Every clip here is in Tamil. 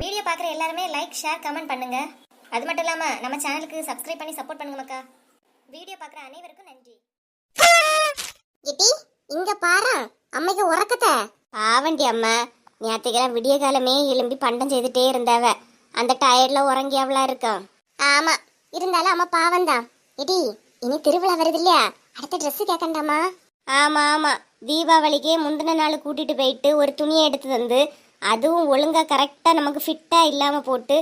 வீடியோ பார்க்குற எல்லாருமே லைக் ஷேர் கமெண்ட் பண்ணுங்க. அது மட்டும் இல்லாம நம்ம சேனலுக்கு சப்ஸ்கிரைப் பண்ணி சப்போர்ட் பண்ணுங்க மக்கா. வீடியோ பார்க்குற அனைவருக்கும் நன்றி. இட்டி இங்க பாரு அம்மைக்கு உறக்கத்தை. பாவண்டி அம்மா நேற்றுக்கெல்லாம் விடிய காலமே எலும்பி பண்டம் செய்துட்டே இருந்தாவ. அந்த டயர்ட்ல உறங்கியவளா இருக்கும் ஆமா இருந்தாலும் அம்மா பாவம்தான். இடி இனி திருவிழா வருது இல்லையா அடுத்த Dress கேட்கண்டாமா? ஆமா ஆமா. தீபாவளிக்கே முந்தின நாள் கூட்டிட்டு போயிட்டு ஒரு துணியை எடுத்து தந்து அதுவும் ஒழுங்கா கரெக்டா நமக்கு ஃபிட்டா இல்லாம போட்டு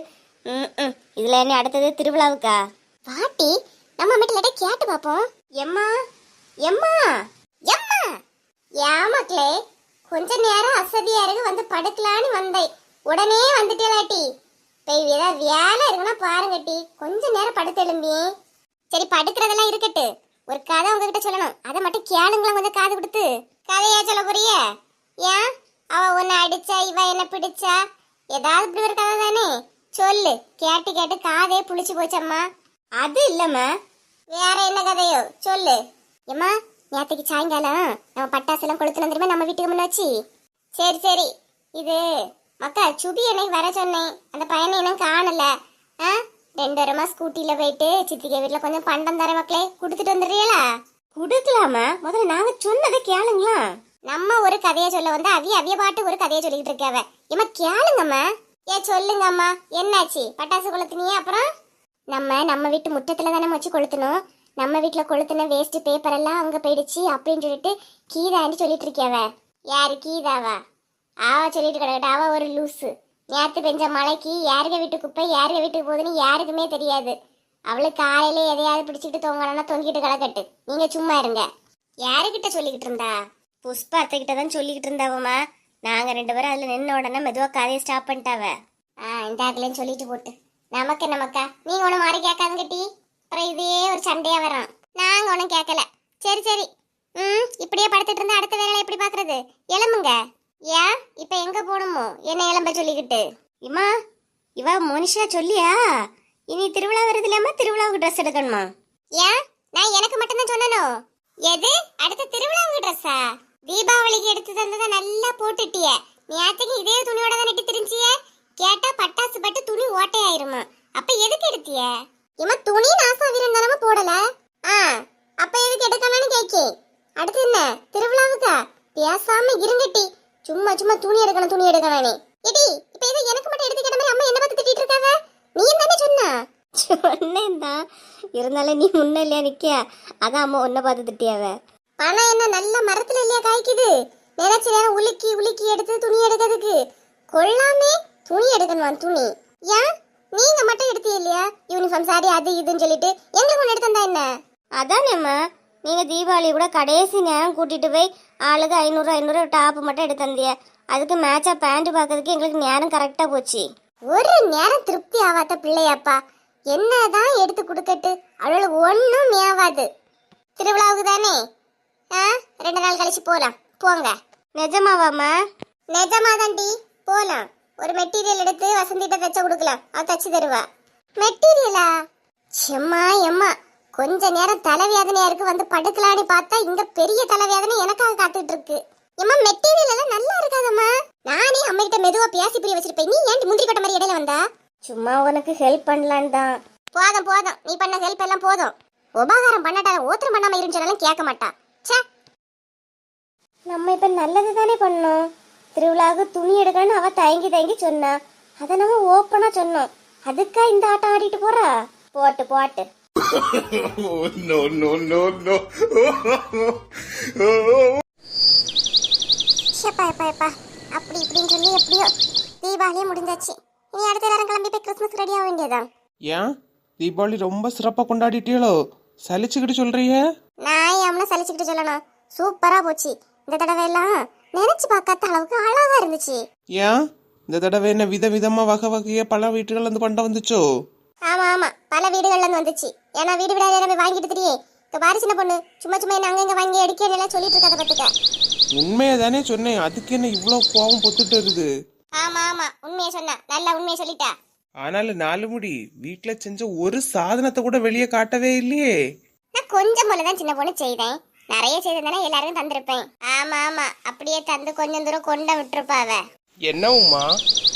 ம், ம். இதுல என்ன அடுத்தது திருவிழாவுக்கா? பாட்டி நம்ம வீட்டுல கேட்டு பாப்போம். எம்மா எம்மா எம்மா! ஏமாக்களே கொஞ்ச நேரம் அசதியா இருக்கு வந்து படுக்கலான்னு வந்தேன். உடனே வந்துட்டேலாட்டி போய் ஏதாவது வேலை இருக்குன்னா பாருங்க டி. கொஞ்ச நேரம் படுத்து எழும்பி. சரி படுக்கிறதெல்லாம் இருக்கட்டு. ஒரு கதை உங்ககிட்ட சொல்லணும். அதை மட்டும் கேளுங்களா கொஞ்சம் காது கொடுத்து. கதையா சொல்ல போறிய? ஏன்? அவ உன்னை அடிச்சா இவ என்ன பிடிச்சா? ஏதாவது இப்படி ஒரு கதை தானே? சொல்லு. கேட்டு கேட்டு காதே புளிச்சு போச்சம்மா. அது இல்லம்மா. வேற என்ன கதையோ? சொல்லு. ஏம்மா நேற்றுக்கு சாயங்காலம் நம்ம பட்டாசெல்லாம் கொளுத்துன திரும்ப நம்ம வீட்டுக்கு முன்ன வச்சு. சரி சரி. இது மக்கா சுபி என்னை வர சொன்னேன். அந்த பையனை இன்னும் காணல. ஆ? ரெண்டு வாரமா ஸ்கூட்டியில் போயிட்டு சித்திகை வீட்டுல கொஞ்சம் பண்டம் தர மக்களே. கொடுத்துட்டு வந்துடுறீங்களா? கொடுக்கலாமா முதல்ல நாங்க சொன்னதை கேளுங்களா நம்ம ஒரு கதையை சொல்ல வந்து அவிய அவிய பாட்டு ஒரு கதையை சொல்லிட்டு இருக்காவ ஏமா கேளுங்கம்மா. ஏ சொல்லுங்கம்மா. என்னாச்சு? பட்டாசு கொளுத்துனியே அப்புறம்? நம்ம நம்ம வீட்டு முற்றத்தில் தானே வச்சு கொளுத்தணும் நம்ம வீட்டில் கொளுத்துன வேஸ்ட் பேப்பர் எல்லாம் அங்கே போயிடுச்சு அப்படின்னு சொல்லிட்டு கீதான்னு சொல்லிட்டு இருக்கியாவ யாரு கீதாவா? அவ சொல்லிட்டு கிடக்கட்ட அவ ஒரு லூஸு நேற்று பெஞ்ச மழைக்கு யாருக வீட்டு குப்பை யாருக வீட்டுக்கு போகுதுன்னு யாருக்குமே தெரியாது. அவளுக்கு காலையில எதையாவது பிடிச்சிட்டு தொங்கணும்னா தொங்கிட்டு கிடக்கட்டு. நீங்கள் சும்மா இருங்க. யாருக்கிட்ட சொல்லிக்கிட்டு இருந்தா? புஷ்பா தான் சொல்லிக்கிட்டு இருந்தாவம்மா. நாங்க ரெண்டு பேரும் அதுல நின்ன உடனே மெதுவா காதையை ஸ்டாப் பண்ணிட்டாவ. ஆ இந்த சொல்லிட்டு போட்டு. நமக்கு நமக்கா நீங்க ஒண்ணு மாறி கேட்காதுங்க டி. அப்புறம் இதே ஒரு சண்டையா வரும். நாங்க ஒன்றும் கேட்கல. சரி சரி. ம் இப்படியே படுத்துட்டு இருந்தா அடுத்த வேலை எப்படி பாக்குறது? எலும்புங்க ஏன்? இப்ப எங்க போகணுமோ? என்ன எலும்ப சொல்லிக்கிட்டு? இம்மா இவ மனுஷா சொல்லியா? இனி திருவிழா வருது இல்லாம திருவிழாவுக்கு ட்ரெஸ் எடுக்கணுமா? ஏன்? நான் எனக்கு மட்டும்தான் சொன்னனோ? எது? அடுத்த திருவிழாவுக்கு ட்ரெஸ்ஸா தீபாவளிக்கு எடுத்து தந்ததை நல்லா போட்டுட்டிய. நேத்துக்கு இதே துணியோட தான் நெட்டி திரிஞ்சிய? கேட்டா பட்டாசு பட்டு துணி ஓட்டையாயிருமா. அப்ப எதுக்கு எடுத்திய? இவன் துணி நாசா விருந்தானமா போடல? ஆ அப்ப எதுக்கு எடுக்கணும்னு கேக்கே அடுத்து என்ன? திருவிழாவுக்கா? பேசாம இருந்துட்டி சும்மா சும்மா துணி எடுக்கணும் துணி எடுக்கணும் எடி இப்ப இது எனக்கு மட்டும் எடுத்து கேட்ட மாதிரி அம்மா என்ன பார்த்து திட்டிட்டு இருக்காங்க நீ தானே சொன்ன? சொன்னேன் தான் இருந்தாலும் நீ முன்ன இல்லையா அதான் அம்மா உன்னை பார்த்து திட்டியாவே. பணம் என்ன நல்ல மரத்துல இல்லையா காய்க்குது? நினைச்ச நேரம் உலுக்கி உலுக்கி எடுத்து துணி எடுக்கிறதுக்கு. கொள்ளாமே துணி எடுக்கணுமா துணி. ஏன்? நீங்க மட்டும் எடுத்தீ இல்லையா? யூனிஃபார்ம் சாரி அது இதுன்னு சொல்லிட்டு. எங்களுக்கு ஒன்று எடுத்து என்ன? அதானேம்மா நீங்க தீபாவளி கூட கடைசி நேரம் கூட்டிட்டு போய் ஆளுக்கு ஐநூறு ஐநூறு டாப் மட்டும் எடுத்து தந்திய அதுக்கு மேட்சா பேண்ட் பார்க்கறதுக்கு எங்களுக்கு நேரம் கரெக்டா போச்சு. ஒரு நேரம் திருப்தி ஆகாத பிள்ளையாப்பா. என்னதான் எடுத்து கொடுக்கட்டு அவளுக்கு ஒன்றும் மேவாது திருவிழாவுக்கு தானே ஆ ரெண்டு நாள் கழிச்சு போலாம். போங்க. நிஜமாவாம்மா? நிஜமாதாண்டி போலாம். ஒரு மெட்டீரியல் எடுத்து வசந்திட்ட தச்ச கொடுக்கலாம். அவ தச்சு தருவா. மெட்டீரியலா? எம்மா எம்மா. கொஞ்ச நேரம் தலைவேதனையா இருக்கு. வந்து படுக்கலான்னு பார்த்தா இங்க பெரிய தலைவேதனை எனக்காக காத்துட்டு இருக்கு எம்மா மெட்டீரியல் எல்லாம் நல்லா இருக்காதம்மா. நானே அம்மா கிட்ட மெதுவா பேசி புரிய வச்சிருப்பேன். நீ ஏன் முந்திரி கொட்ட மாதிரி இடையில வந்தா? சும்மா உனக்கு ஹெல்ப் பண்ணலான்னு தான். போதும் போதும். நீ பண்ண ஹெல்ப் எல்லாம் போதும். உபகாரம் பண்ணாட்டாலும் ஓத்திரம் பண்ணாம இருந்தாலும் கேட்க மாட்டா. நம்ம இப்ப நல்லது தானே பண்ணோம். திருவிழாவுக்கு துணி எடுக்கணும்னு அவ தயங்கி தயங்கி சொன்னா. அதை நம்ம ஓப்பனா சொன்னோம். அதுக்கா இந்த ஆட்டம் ஆடிட்டு போறா? போட்டு போட்டு. no, no, no, no. ஷப்பா எப்பா எப்பா அப்படி இப்படின்னு சொல்லி எப்படியோ தீபாவளியே முடிஞ்சாச்சு. இனி அடுத்த நேரம் கிளம்பி போய் கிறிஸ்மஸ் ரெடி ஆக வேண்டியதான் ஏன்? தீபாவளி ரொம்ப சிறப்பாக கொண்டாடிட்டீங்களோ? சலிச்சுக்கிட்டு சொல்றிய நான் எவ்வளோ சலிச்சுக்கிட்டு சொல்லணும்? சூப்பரா போச்சு. இந்த தடவை எல்லாம் நினைச்சு பார்க்காத அளவுக்கு அழகா இருந்துச்சு. ஏன்? இந்த தடவை என்ன வித விதமா வகை வகையா பல வீட்டுகள் வந்து பண்டம் வந்துச்சோ? ஆமா ஆமா. பல வீடுகள்ல இருந்து வந்துச்சு. ஏன்னா வீடு விடாத நம்ம வாங்கிட்டு தெரியே இப்ப பாரு சின்ன பொண்ணு சும்மா சும்மா என்ன அங்கங்க வாங்கி அடிக்க எல்லாம் சொல்லிட்டு இருக்காத பத்துக்க. உண்மையை தானே சொன்னேன். அதுக்கு என்ன இவ்வளோ கோவம் பொத்துட்டு இருக்குது? ஆமா ஆமா. உண்மையை சொன்னா. நல்ல உண்மையை சொல்லிட்டா. ஆனாலும் நாலு முடி. வீட்டில் செஞ்ச ஒரு சாதனத்தை கூட வெளியே காட்டவே இல்லையே. நான் கொஞ்சம் போல தான் சின்ன பொண்ணு செய்தேன் நிறைய செய்திருந்தேன்னா எல்லாருக்கும் தந்திருப்பேன். ஆமா ஆமா. அப்படியே தந்து கொஞ்சம் தூரம் கொண்ட விட்டுருப்பாவ. என்ன உமா?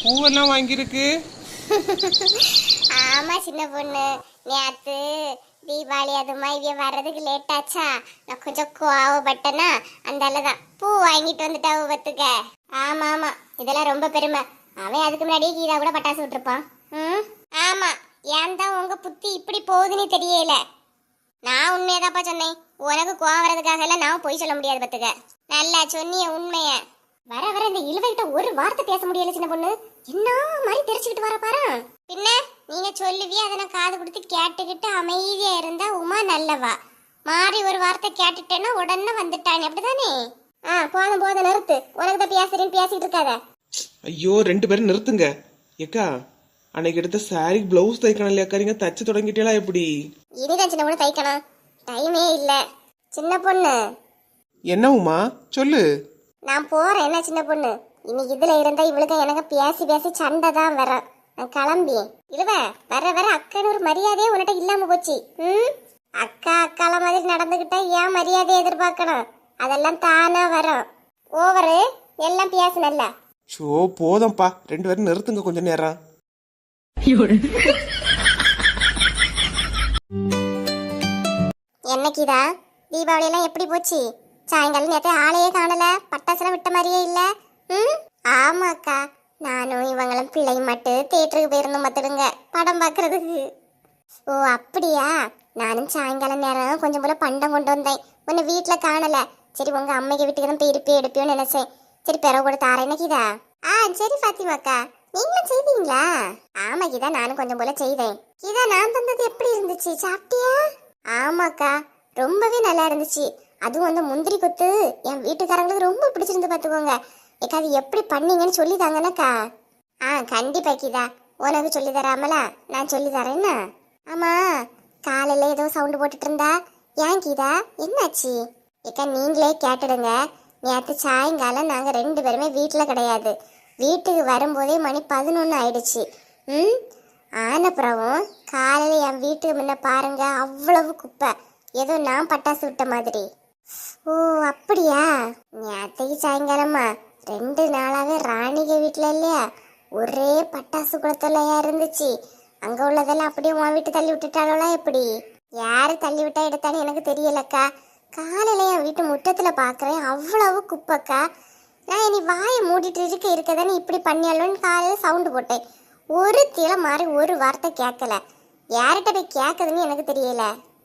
பூவெல்லாம் வாங்கியிருக்கு. ஆமா சின்ன பொண்ணு. நேத்து தீபாவளி அதுமா இவ வர்றதுக்கு லேட் ஆச்சா? நான் கொஞ்சம் கோவப்பட்டேனா அந்த தான். பூ வாங்கிட்டு வந்துட்டா பத்துக்க ஆமா ஆமா. இதெல்லாம் ரொம்ப பெருமை. அவன் அதுக்கு முன்னாடியே கீதா கூட பட்டாசு விட்டுருப்பான். ம்? ஆமா. ஏன் தான் உங்க புத்தி இப்படி போகுதுன்னு தெரியல. நான் உண்மையதாப்பா சொன்னேன். உனக்கு கோவம் வரதுக்காக எல்லாம் நான் பொய் சொல்ல முடியாது பத்துக்க நல்லா சொன்னிய உண்மைய. வர வர இந்த இழுவைகிட்ட ஒரு வார்த்தை பேச முடியல சின்ன பொண்ணு. என்ன மாதிரி தெரிச்சுக்கிட்டு வர பாரு. பின்ன நீங்க சொல்லுவியே அதை நான் காது கொடுத்து கேட்டுக்கிட்டு அமைதியா இருந்தா உமா நல்லவா. மாறி ஒரு வார்த்தை கேட்டுட்டேன்னா உடனே வந்துட்டானே அப்படிதானே? ஆ போதும் போதும் நிறுத்து. உனக்கு தான் பேசுறேன்னு பேசிட்டு இருக்காத. ஐயோ ரெண்டு பேரும் நிறுத்துங்க. ஏக்கா அன்னைக்கு எடுத்த சாரி பிளவுஸ் தைக்கணும் இல்லையாக்கா நீங்க தச்சு தொடங்கிட்டீங்களா எப்படி? இனிதான் சின்ன பொண்ணு தைக்கணும் டைமே இல்ல. சின்ன பொண்ணு. என்ன உமா? சொல்லு. நான் போறேன் என்ன சின்ன பொண்ணு? இனி இதுல இருந்தா இவளுக்கு எனக்கு பேசி பேசி சண்டை தான் வரும் நான் கிளம்பி. இழுவ வர வர அக்கன்னு ஒரு மரியாதையே உன்கிட்ட இல்லாம போச்சு. ம்? அக்கா அக்கால மாதிரி நடந்துகிட்டா ஏன் மரியாதையை எதிர்பார்க்கணும்? அதெல்லாம் தானா வரும். ஓவரு எல்லாம் பேசுனல்ல ஷோ போதும்ப்பா ரெண்டு பேரும் நிறுத்துங்க கொஞ்ச நேரம். என்னைக்குதா? தீபாவளி எல்லாம் எப்படி போச்சு? சாயங்காலம் நேரத்தை ஆளையே காணல. பட்டாசுலாம் விட்ட மாதிரியே இல்ல. ம்? ஆமாக்கா. நானும் இவங்களும் பிள்ளை மட்டும் தேட்டருக்கு போயிருந்தோம் பார்த்துடுங்க படம் பார்க்கறதுக்கு. ஓ அப்படியா? நானும் சாயங்காலம் நேரம் கொஞ்சம் போல பண்டம் கொண்டு வந்தேன். உன்னை வீட்டில் காணல. சரி உங்க அம்மைக்கு வீட்டுக்கு தான் போய் இருப்பே எடுப்பியோன்னு நினைச்சேன். சரி பிறகு கூட தாரேன். என்னக்கிதா? ஆ சரி ஃபாத்திமாக்கா நீங்களும் செய்வீங்களா? ஆமா கீதா நானும் கொஞ்சம் போல செய்வேன். கீதா நான் தந்தது எப்படி இருந்துச்சு? சாப்பிட்டியா? ஆமாக்கா ரொம்பவே நல்லா இருந்துச்சு. அதுவும் அந்த முந்திரி கொத்து என் வீட்டுக்காரங்களுக்கு ரொம்ப பிடிச்சிருந்து பார்த்துக்கோங்க. ஏக்கா அது எப்படி பண்ணீங்கன்னு சொல்லி தாங்கனாக்கா ஆ கண்டிப்பா கீதா. உனக்கு சொல்லி தராமலா? நான் சொல்லி தரேன்னா ஆமா காலையில ஏதோ சவுண்டு போட்டுட்டு இருந்தா? ஏன் கீதா? என்னாச்சு? ஏக்கா நீங்களே கேட்டுடுங்க. நேற்று சாயங்காலம் நாங்கள் ரெண்டு பேருமே வீட்டில் கிடையாது. வீட்டுக்கு வரும்போதே மணி பதினொன்று ஆயிடுச்சு. ம்? ஆனப்புறவும் காலையில் என் வீட்டுக்கு முன்ன பாருங்க அவ்வளவு குப்பை. ஏதோ நான் பட்டாசு விட்ட மாதிரி. ஓ அப்படியா? நேத்தைக்கு சாயங்காலமா. ரெண்டு நாளாவே ராணிக வீட்டில் இல்லையா? ஒரே பட்டாசு குளத்துலயா இருந்துச்சு. அங்கே உள்ளதெல்லாம் அப்படியே உன் வீட்டு தள்ளி விட்டுட்டாளா எப்படி? யார் தள்ளி விட்டா எடுத்தான்னு எனக்கு தெரியலக்கா. காலையில் என் வீட்டு முட்டத்தில் பார்க்குறேன் அவ்வளவு குப்பைக்கா. நான் இனி வாயை மூடிட்டு இருக்க இருக்க தானே இப்படி பண்ணியாலோன்னு காலையில் சவுண்டு போட்டேன். ஒரு தீல மாறி ஒரு வார்த்தை கேட்கல. யார்கிட்ட போய் கேட்குதுன்னு எனக்கு தெரியல.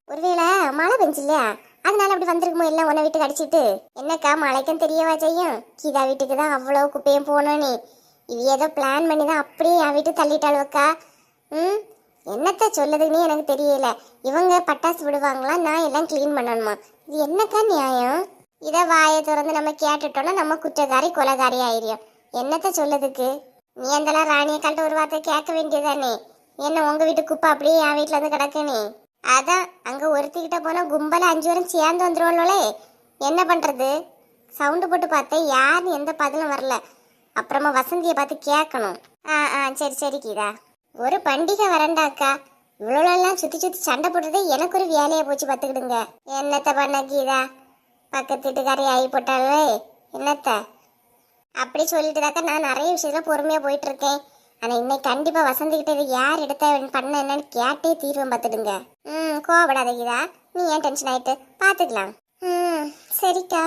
ஒருவேளை மழை பெஞ்சு இல்லையா அதனால அப்படி வந்திருக்குமோ எல்லாம் உன வீட்டுக்கு அடிச்சிட்டு என்னக்கா மழைக்கும் தெரியவா செய்யும்? கீதா வீட்டுக்கு தான் அவ்வளோ குப்பையும் போனோன்னு இது ஏதோ பிளான் பண்ணி தான் அப்படியே என் வீட்டு தள்ளிட்டாளுவக்கா ம்? என்னத்த சொல்லுதுன்னு எனக்கு தெரியல. இவங்க பட்டாசு விடுவாங்களா? நான் எல்லாம் க்ளீன் பண்ணணுமா? இது என்னக்கா நியாயம்? இதை வாயை திறந்து நம்ம கேட்டுட்டோம்னா நம்ம குற்றக்காரி கொலகாரி ஆயிரும் என்னத்த சொல்லுதுக்கு? நீ அந்தலாம் ராணியை கல்ட்ட ஒரு வார்த்தை கேட்க வேண்டியதானே என்ன உங்க வீட்டு குப்பை அப்படியே என் வீட்டுல வந்து கிடக்குனே அதான் அங்க ஒருத்திக்கிட்ட போனா கும்பல அஞ்சு வரும் சேர்ந்து வந்துருவோம்லே என்ன பண்றது? சவுண்டு போட்டு பார்த்தேன் யாருன்னு எந்த பதிலும் வரல. அப்புறமா வசந்தியை பார்த்து கேட்கணும். ஆ ஆ சரி சரி கீதா. ஒரு பண்டிகை வரண்டாக்கா இவ்வளோலாம் சுற்றி சுற்றி சண்டை போட்டதே எனக்கு ஒரு வேலையை போச்சு பார்த்துக்கிடுங்க. என்னத்த பண்ண கீதா? பக்கத்து வீட்டுக்காரி ஆகி போட்டாலே என்னத்த? அப்படி சொல்லிட்டு சொல்லிட்டுதாக்கா நான் நிறைய விஷயத்துல பொறுமையா போயிட்டு இருக்கேன் ஆனா இன்னைக்கு கண்டிப்பா வசந்திக்கிட்ட இது யார் எடுத்த பண்ண என்னன்னு கேட்டே தீர்வம் பார்த்துடுங்க. ம் கோவப்படாத கீதா நீ ஏன் டென்ஷன் ஆயிட்டு? பாத்துக்கலாம் ம் சரிக்கா.